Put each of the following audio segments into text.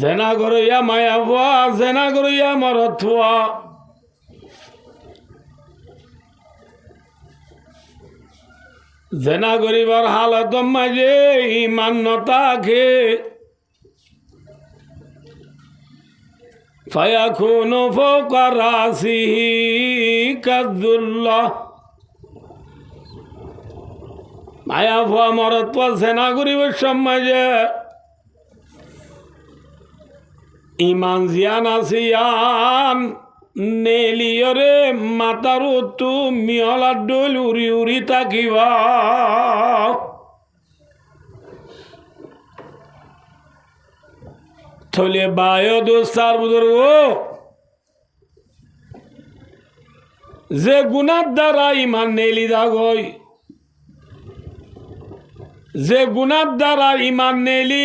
জেনা গরইয়া মায়া হুয়া জেনা গরইয়া মরত হুয়া জেনা গরিবার হালত মাঝে ইমান নতাকে। ফায়াকুনু ফাওকা রাসিহি কাযুল্লাহ মায়া ভুয়া মরত্ব সেনা গরিবের সমাজে ইমান জিয়ান আসিয়ান নেলিয়রে মাতার তু মিয়লার ডোল উড়ি উড়ি তাকিবা থলে বায় দোস্তার বুজুর্গ। যে গুণার দ্বারা ইমান নেলি দাগই যে গুণার দ্বারা ইমান নেলি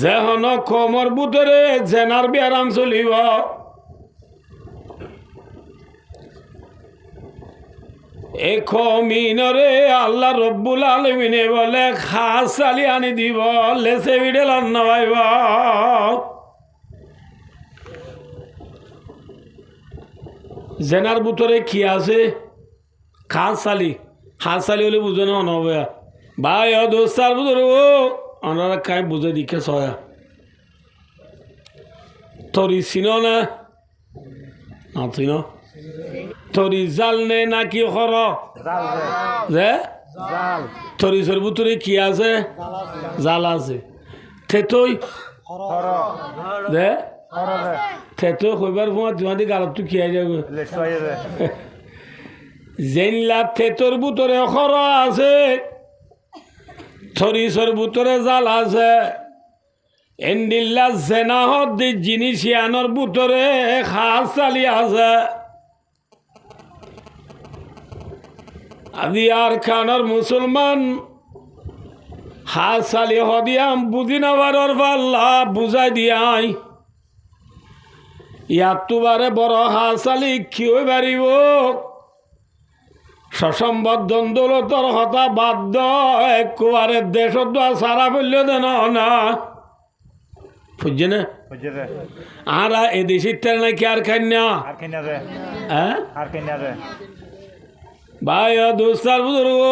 যেহন কমর বুতরে, জেনার বিয়ারাম চলিব। এ কমিনরে আল্লাহ রব্বুল আলমিনে বলে, খাস চালি আনি দিব লেসে বিডেল নবাইব জেনার বুতরে কি আছে? খাস চালি। খাস চালি হলে বুঝে না ভাই ও দোস্তার বুতরে ও ওনারা কাই বুঝে দিকে সয়া তরি চিন না না চিন তরি জাল নে নাকি হর জাল যে তরিসের ভিতরে কি আছে জাল আছে থেতই দে থেতই কইবার সময় তোমাদি গালত কি আই যাবে জেনলা থেতর ভিতরে খর আছে থরিসের ভিতরে জাল আছে। এন্ডিল্লা জেনাহত দি জিনিস আনর ভিতরে খাস চালি আছে। আদি আর খানর মুসলমান হাত চালি হদিয়াম বুঝি নাবারর পাল্লা বুঝাই দিয়াই। ইয়াত তোমারে বড় হাত চালি কিয় বাড়িব? সসম্বদ দ্বন্দ্বলতর হতা বাধ্য একবারে দেশত সারা ফেলল দেন না বুঝছে। না আর এদেশের তেল নাকি আর খাই না ভাই দোস্তার বুজুর্গ।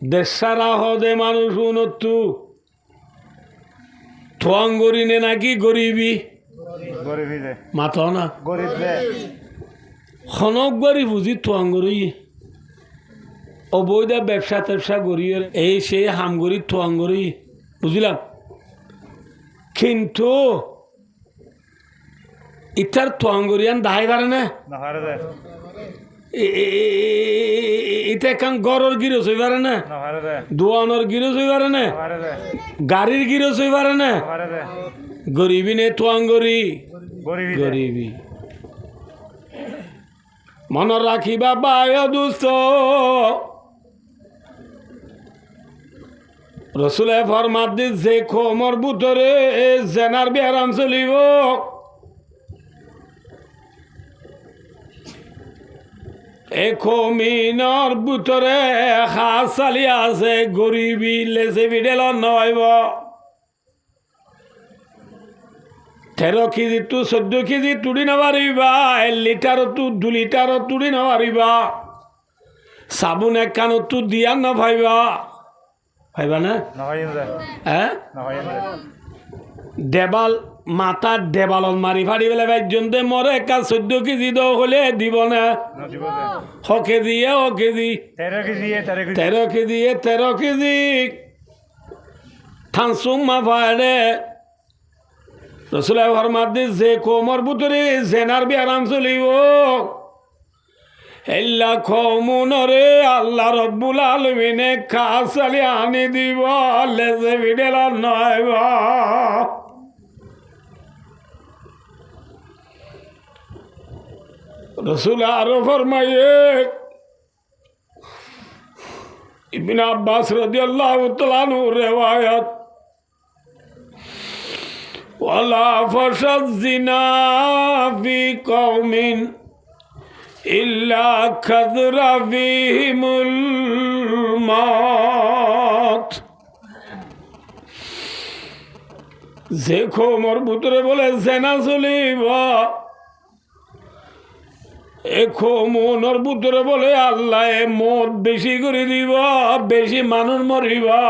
দেশারা হদে মানুষ উন্নতু থোয়াঙ্গরি নে নাকি গরিবি? মাথ না? খনক গরি বুঝি থোয়াঙ্গরি অবৈধ ব্যবসা ট্যাবসা গড়িয়ে এই সেই হামগরি থোয়াঙ্গরি বুঝলাম? কিন্তু ইটার থোয়াঙ্গরিয়ান দাহাই পারে না? এটা এখন গড়র গিরস হই পারে না? দোয়ানোর গিরস হই পারে না? গাড়ির গিরস হই পারে না? গরিবি নে থোয়াঙ্গরি গরিবি যে গরিবি মন রাখিবা বায় দুস্থ রসুলে ফরমাত দি যে খমর বুতরে জেনার বিহারাম চলিব। এ খমিনর বুতরে খাস চালি আছে গরিবি লেসে বিডেল নয় তেরো কেজি তু চোদ্দ কেজি তুলি নামাৰিবা এক লিটাৰতো দু লিটাৰত তুলি নামাৰিবা চাবোন এক কাণতো দিয়া নাভাবিবা। ভাবিবা নে হে যে দেৱাল মাথাত দেৱালত মাৰি ফাৰি পেলাই বাইজনতে মৰে একা চৈধ্য কেজি দ হ'লে দিব নে। শ কেজিয়ে শ কেজি তেৰ কেজি তেৰ কেজি। তেৰ কেজি থানচুং মাফাৰে রসুলাই ফরমাদ যে কোমর বুতরে জেনার বি আরাম চলিব। এল্লা খমুনরে আল্লাহ রব্বুল আলমিনে খাসালি আনি দিব। লেজে বিডেল নয় রসুল আরও ফরমাইয়ে ইবিন আব্বাস রাদিয়াল্লাহু তাআলা আনহু রিওয়ায়াত ওয়ালা ফাশাজ জিনা ফি কওমিন ইল্লা খাযরা ফিহিমুল মাত যে খোমর ভিতরে বলে জেনা চলিবা এখো মনের বুদ্ধরে বলে আল্লাহ মদ বেশি করে দিবা বেশি মানুষ মরিবা।